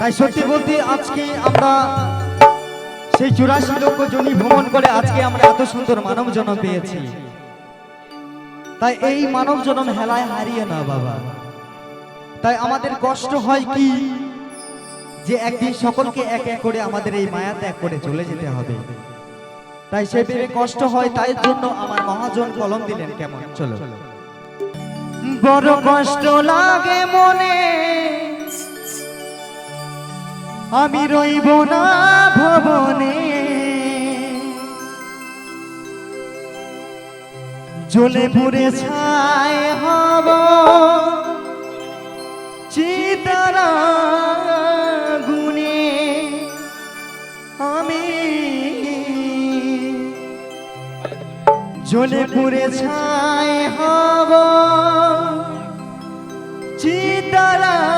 তাই সত্যি বলতে আজকে আমরা সেই চুরাশি লক্ষ জমি ভ্রমণ করে আজকে আমরা এত সুন্দর মানব জন্ম পেয়েছি। তাই এই মানব জন্ম হেলায় হারিয়ে না বাবা। তাই আমাদের কষ্ট হয় কি? যে একদিন সকলকে এক এক করে আমাদের এই মায়া ত্যাগ করে চলে যেতে হবে। তাই সে ভেবে কষ্ট হয়, তাই জন্য আমার মহাজন কলম দিলেন কেমন? চলো। বড় কষ্ট লাগে মনে। আমি রইব না ভবনে। জ্বলে পুড়ে ছাই হব। চিতারা গুনে আমি জ্বলে পুড়ে ছায় হব। চিতারা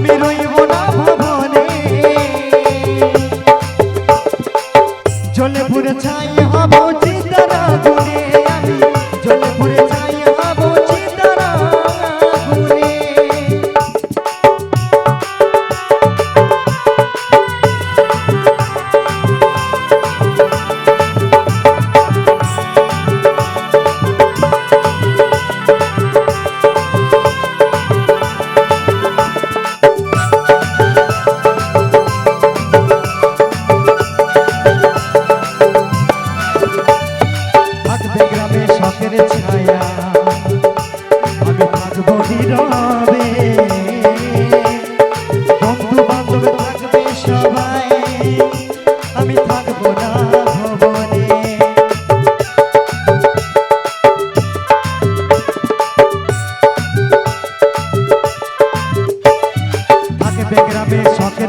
আমি রইব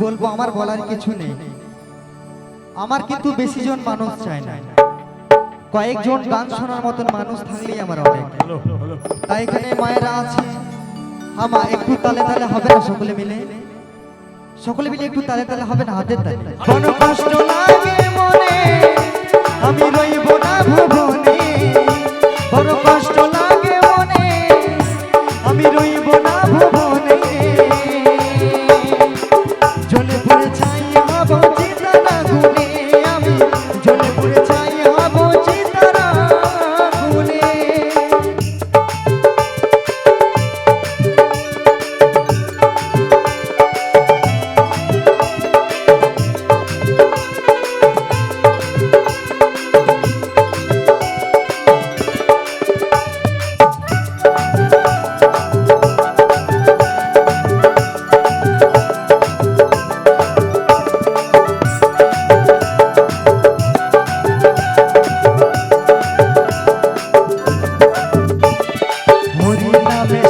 বলব আমার বলার কিছু নেই। আমার কিন্তু বেশি জন মানুষ চাই না। কয়েকজন গান শোনার মতন মানুষ থাকলেই আমার অনেক। তাই এখানে মায়েরা আছে আমা একটু তালে তালে হবে না সকলে মিলে? সকলে মিলে একটু তালে তালে হবে না হাতের তালে। কোন কষ্ট লাগে মনে। আমি রইব না ভুবনে। বড়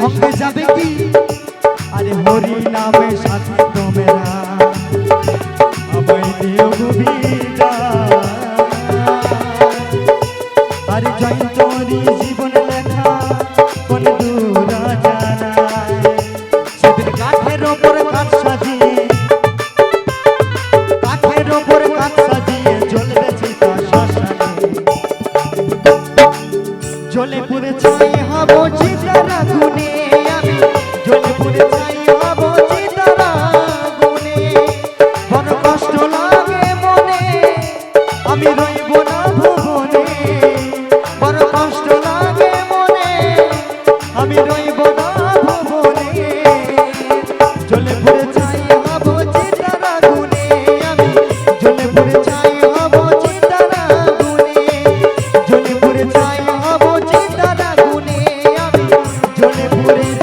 সঙ্গে যাবে কি? আরে হরি নামে আমায় দিও আরে জয় জীবন লেখা কোন দূরা কাঠের ওপর কাঠ সাজিয়ে, কাঠের ওপর কাঠ সাজিয়ে শাসনে জ্বলে পুরে জ্বলে পড়ে চাই হব চিতার আগুনে আমি। জ্বলে পড়ে চাই হব চিতার আগুনে। জ্বলে পড়ে চাই হব চিতার আগুনে আমি। জ্বলে পড়ে